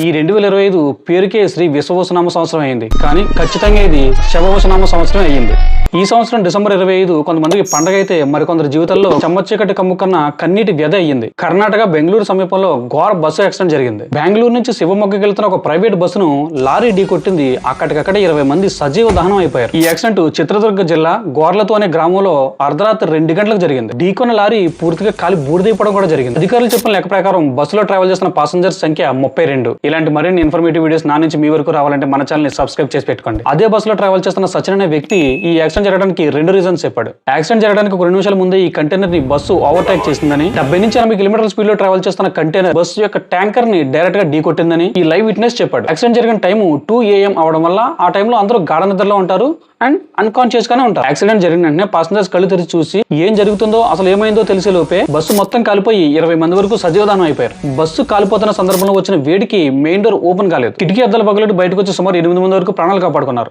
ఈ రెండు వేల ఇరవై ఐదు పేరుకే శ్రీ విశ్వవసనామ సంవత్సరం అయింది. కానీ ఖచ్చితంగా ఇది శవవసనామ సంవత్సరం అయ్యింది. ఈ సంవత్సరం డిసెంబర్ ఇరవై ఐదు కొంతమందికి పండగ అయితే మరికొందరి జీవితాల్లో చెమ్మచీకటి కమ్ముకున్న కన్నీటి వ్యధ అయ్యింది. కర్ణాటక బెంగళూరు సమీపంలో ఘోర బస్సు యాక్సిడెంట్ జరిగింది. బెంగళూరు నుంచి శివమొగ్గకి వెళ్తున్న ఒక ప్రైవేట్ బస్సును లారీ ఢీ కొట్టింది అక్కడికక్కడే ఇరవై మంది సజీవ దహనం అయిపోయారు. ఈ యాక్సిడెంట్ చిత్రదుర్గ జిల్లా గోర్లతో అనే గ్రామంలో అర్ధరాత్రి రెండు గంటలకు జరిగింది. ఢీకొన్న లారీ పూర్తిగా కాలి బూడిదైపోవడం కూడా జరిగింది. అధికారులు చెప్పిన లెక్క ప్రకారం బస్సులో ట్రావెల్ చేస్తున్న పాసెంజర్స్ సంఖ్య ముప్పై రెండు. ఇలాంటి మరిన్ని ఇన్ఫర్మేటివ్ వీడియోస్ నా నుంచి మీ వరకు రావాలంటే మన ఛానల్ని సబ్స్క్రైబ్ చేసి పెట్టుకోండి. అదే బస్సులో ట్రావెల్ చేస్తున్న సచిన్ అనే వ్యక్తి ఈ యాక్సిడెంట్ జరగడానికి రెండు రీజన్స్ చెప్పాడు. యాక్సిడెంట్ జరగడానికి ఒక రెండు నిమిషాల ముందే ఈ కంటైనర్ని బస్సు ఓవర్టేక్ చేసిందని డెబ్బై నుంచి ఎనభై కిలోమీటర్ స్పీడ్లో ట్రావెల్ చేస్తున్న కంటైనర్ బస్సు యొక్క ట్యాంకర్ని డైరెక్ట్గా ఢీ కొట్టిందని ఈ లైవ్ విట్నెస్ చెప్పాడు. యాక్సిడెంట్ జరిగిన టైం టూ ఏఎం అవడం వల్ల ఆ టైంలో అందరూ గాఢ నిద్రలో ఉంటారు అండ్ అన్కాన్షియస్ గానే ఉంటారు. యాక్సిడెంట్ జరిగిన వెంటనే పాసెంజర్స్ కళ్ళు తెరిచి చూసి ఏం జరుగుతుందో అసలు ఏమైందో తెలిసే లోపే బస్సు మొత్తం కాలిపోయి ఇరవై మంది వరకు సజీవదానం అయిపోయారు. బస్సు కాలిపోతున్న సందర్భంలో వచ్చిన వేడికి మెయిన్ డోర్ ఓపెన్ కాలేదు. కిటికీ అద్దాలు పగలటి బయటకు వచ్చి సుమారు ఎనిమిది మంది వరకు ప్రాణాలు కాపాడుకున్నారు.